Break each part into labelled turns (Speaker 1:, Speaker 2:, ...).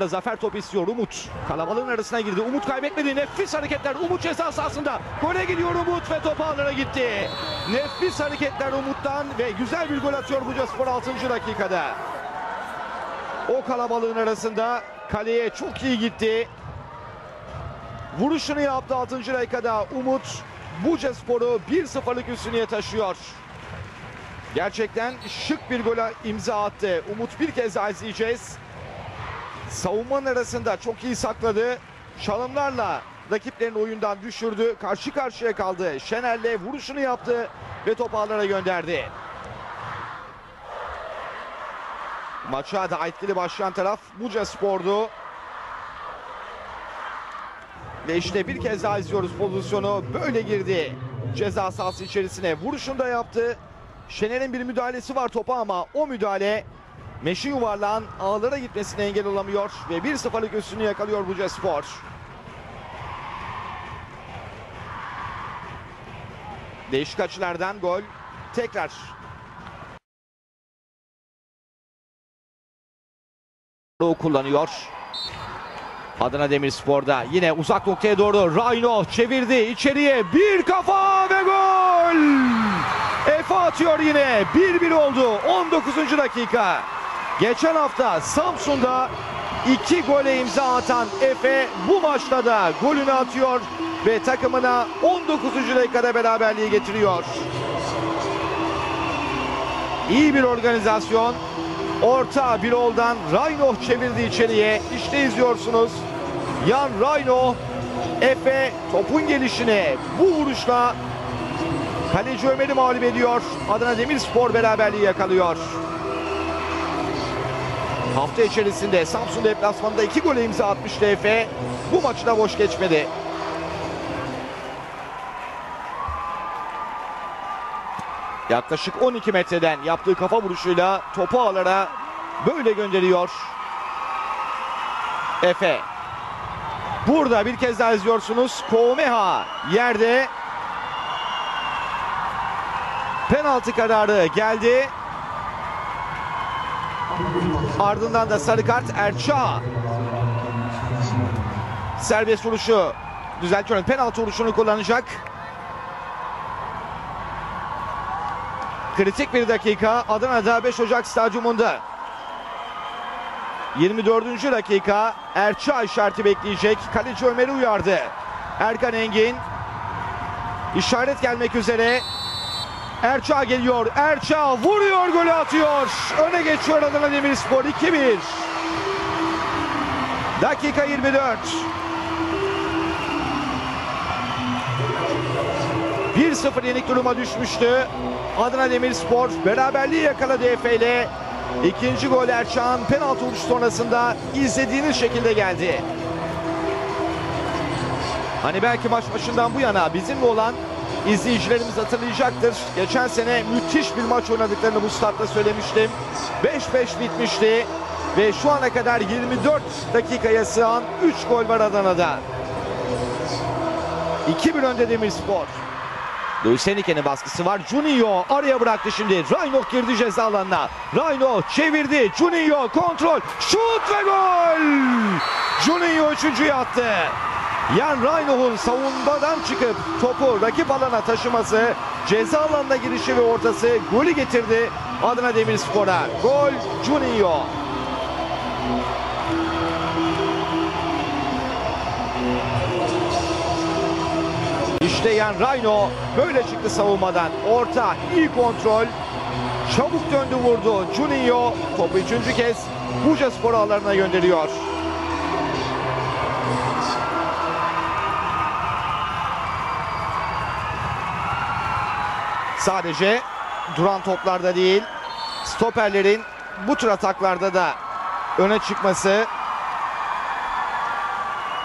Speaker 1: da zafer topu istiyor Umut. Kalabalığın arasına girdi. Umut kaybetmedi. Nefis hareketler. Umut ceza sahasında. Gole gidiyor Umut ve top ağlara gitti. Nefis hareketler Umut'tan ve güzel bir gol atıyor Bucaspor 6. dakikada. O kalabalığın arasında kaleye çok iyi gitti. Vuruşunu yaptı 6. dakikada Umut Bucaspor'u 1-0'lık üstünlüğe taşıyor. Gerçekten şık bir gola imza attı. Umut bir kez daha izleyeceğiz. Savunmanın arasında çok iyi sakladı. Çalımlarla rakiplerini oyundan düşürdü. Karşı karşıya kaldı. Şener'le vuruşunu yaptı ve topu ağlara gönderdi. Maça da etkili başlayan taraf Buca Spor'du. Ve işte bir kez daha izliyoruz pozisyonu. Böyle girdi ceza sahası içerisine. Vuruşunu da yaptı. Şener'in bir müdahalesi var topa ama o müdahale Meşi yuvarlağın ağlara gitmesine engel olamıyor ve 1-0'lık üstünü yakalıyor Buca Spor. Değişik açılardan gol. Tekrar kullanıyor. Adana Demirspor'da yine uzak noktaya doğru Rayno çevirdi içeriye bir kafa ve gol! Efe atıyor yine 1-1 oldu 19. dakika. Geçen hafta Samsun'da iki gole imza atan Efe bu maçta da golünü atıyor ve takımına 19. dakikada beraberliği getiriyor. İyi bir organizasyon. Orta bir oldan Rayno çevirdi içeriye. İşte izliyorsunuz. Yan Rayno Efe topun gelişine bu vuruşla kaleci Ömer'i mağlup ediyor. Adana Demirspor beraberliği yakalıyor. Hafta içerisinde Samsun deplasmanında iki gole imza atmıştı Efe. Bu maçı da boş geçmedi. Yaklaşık 12 metreden yaptığı kafa vuruşuyla topu ağlara böyle gönderiyor. Efe. Burada bir kez daha izliyorsunuz. Koumeha yerde. Penaltı kararı geldi. Ardından da sarı kart Erça. Serbest vuruşu düzeltiyorum. Penaltı vuruşunu kullanacak. Kritik bir dakika Adana'da 5 Ocak stadyumunda. 24. dakika Erça işareti bekleyecek. Kaleci Ömer'i uyardı. Erkan Engin işaret gelmek üzere. Erça geliyor. Erça vuruyor golü atıyor. Öne geçiyor Adana Demirspor 2-1. Dakika 24. 1-0 yenik duruma düşmüştü. Adana Demirspor beraberliği yakaladı Efe ile. İkinci gol Erçağ'ın penaltı vuruşu sonrasında izlediğiniz şekilde geldi. Hani belki maç başından bu yana bizimle olan izleyicilerimiz hatırlayacaktır. Geçen sene müthiş bir maç oynadıklarını bu statta söylemiştim. 5-5 bitmişti ve şu ana kadar 24 dakikaya sığan 3 gol var Adana'da. 2-1 önde Demirspor. Luis Enrique'nin baskısı var. Juninho araya bıraktı şimdi. Rayno girdi ceza alanına. Rayno çevirdi. Juninho kontrol. Şut ve gol! Juninho üçüncüyü attı. Yan Rayno'nun savunmadan çıkıp topu rakip alana taşıması, ceza alanına girişi ve ortası golü getirdi Adana Demirspor'a. Gol Juninho. İşte Yan Rayno böyle çıktı savunmadan. Orta, iyi kontrol. Çabuk döndü vurdu. Juninho topu üçüncü kez Buca Spor ağlarına gönderiyor. Sadece duran toplarda değil, stoperlerin bu tür ataklarda da öne çıkması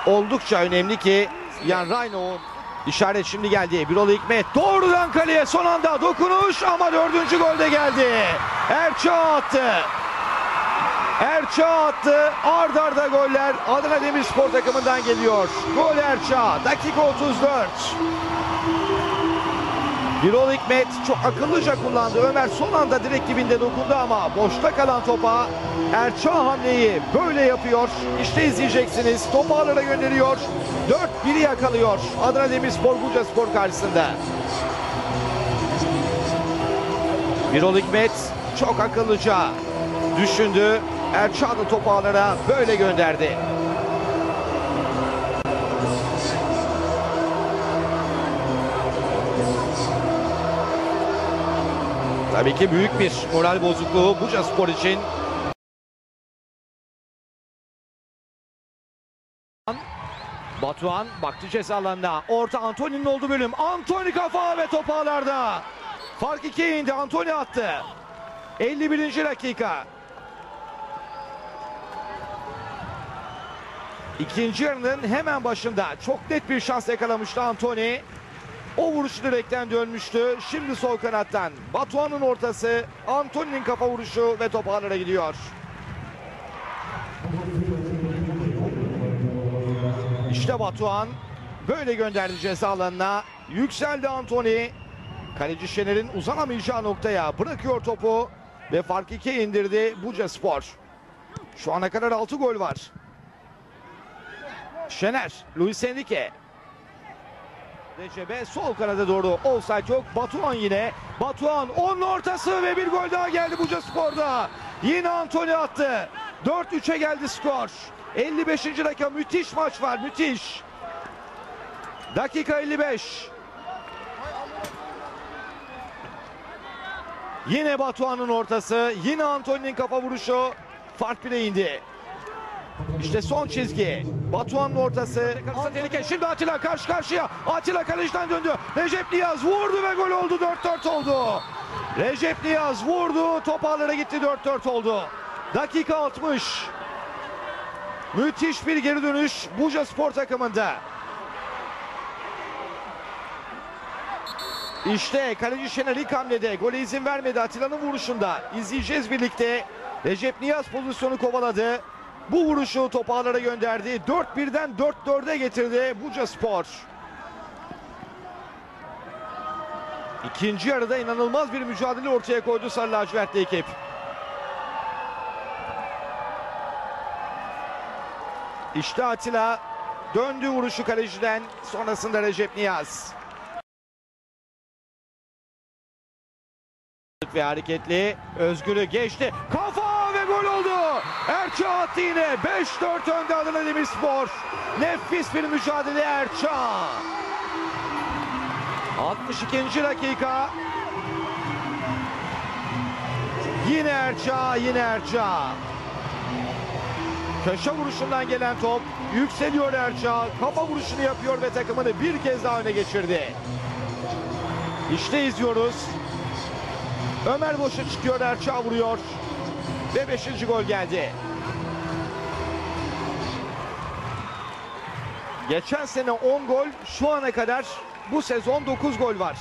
Speaker 1: oldukça önemli ki Yan Rayno'nun işaret şimdi geldi. Birol Hikmet doğrudan kaleye son anda dokunuş ama dördüncü gol de geldi. Erça attı. Erça attı. Ard arda goller Adana Demirspor takımından geliyor. Gol Erça. Dakika 34. Birol Hikmet çok akıllıca kullandı. Ömer son anda direkt dibinde dokundu ama boşta kalan topa Erçağ hamleyi böyle yapıyor. İşte izleyeceksiniz. Topu ağlara gönderiyor. 4-1'i yakalıyor. Adana Demirspor Burca Spor karşısında. Birol Hikmet çok akıllıca düşündü. Erçağ da topu ağlara böyle gönderdi. Tabii ki büyük bir moral bozukluğu Buca Spor için. Batuhan baktı ceza alanına. Orta Antony'nin olduğu bölüm. Antony kafa ve top ağlarda. Fark ikiye indi. Antony attı. 51. dakika. İkinci yarının hemen başında çok net bir şans yakalamıştı Antony. O vuruş direkten dönmüştü. Şimdi sol kanattan Batuhan'ın ortası, Antony'nin kafa vuruşu ve top ağlara gidiyor. İşte Batuhan böyle gönderdi ceza alanına. Yükseldi Antony. Kaleci Şener'in uzanamayacağı noktaya bırakıyor topu ve fark 2'ye indirdi Buca Spor. Şu ana kadar 6 gol var. Şener, Luis Enrique. Recep'e sol kanada doğru offside yok. Batuhan yine. Batuhan onun ortası ve bir gol daha geldi Buca Spor'da. Yine Antony attı. 4-3'e geldi skor. 55. dakika müthiş maç var müthiş. Dakika 55. Yine Batuhan'ın ortası. Yine Antony'nin kafa vuruşu. Fark bile indi. İşte son çizgi. Batuhan'ın ortası. Tehlike. Şimdi Atilla karşı karşıya. Atilla kaleciden döndü. Recep Niyaz vurdu ve gol oldu. 4-4 oldu. Recep Niyaz vurdu. Top ağlara gitti. 4-4 oldu. Dakika 60. Müthiş bir geri dönüş Buca Spor takımında. İşte kaleci Şener ilk hamlede gole izin vermedi Atilla'nın vuruşunda. İzleyeceğiz birlikte. Recep Niyaz pozisyonu kovaladı. Bu vuruşu top ağlara gönderdi. 4-1'den 4-4'e getirdi Buca Spor. İkinci yarıda inanılmaz bir mücadele ortaya koydu Sarı Lacivertli ekip. İşte Atilla döndü vuruşu kaleciden sonrasında Recep Niyaz. Ve hareketli Özgür'ü geçti. Kafa gol oldu. Erçağ attı yine. 5-4 önde Adana Demirspor. Nefis bir mücadele Erçağ. 62. dakika. Yine Erçağ, yine Erçağ. Köşe vuruşundan gelen top yükseliyor Erçağ. Kafa vuruşunu yapıyor ve takımını bir kez daha öne geçirdi. İşte izliyoruz. Ömer boşa çıkıyor, Erçağ vuruyor. Ve 5. gol geldi. Geçen sene 10 gol, şu ana kadar bu sezon 9 gol var.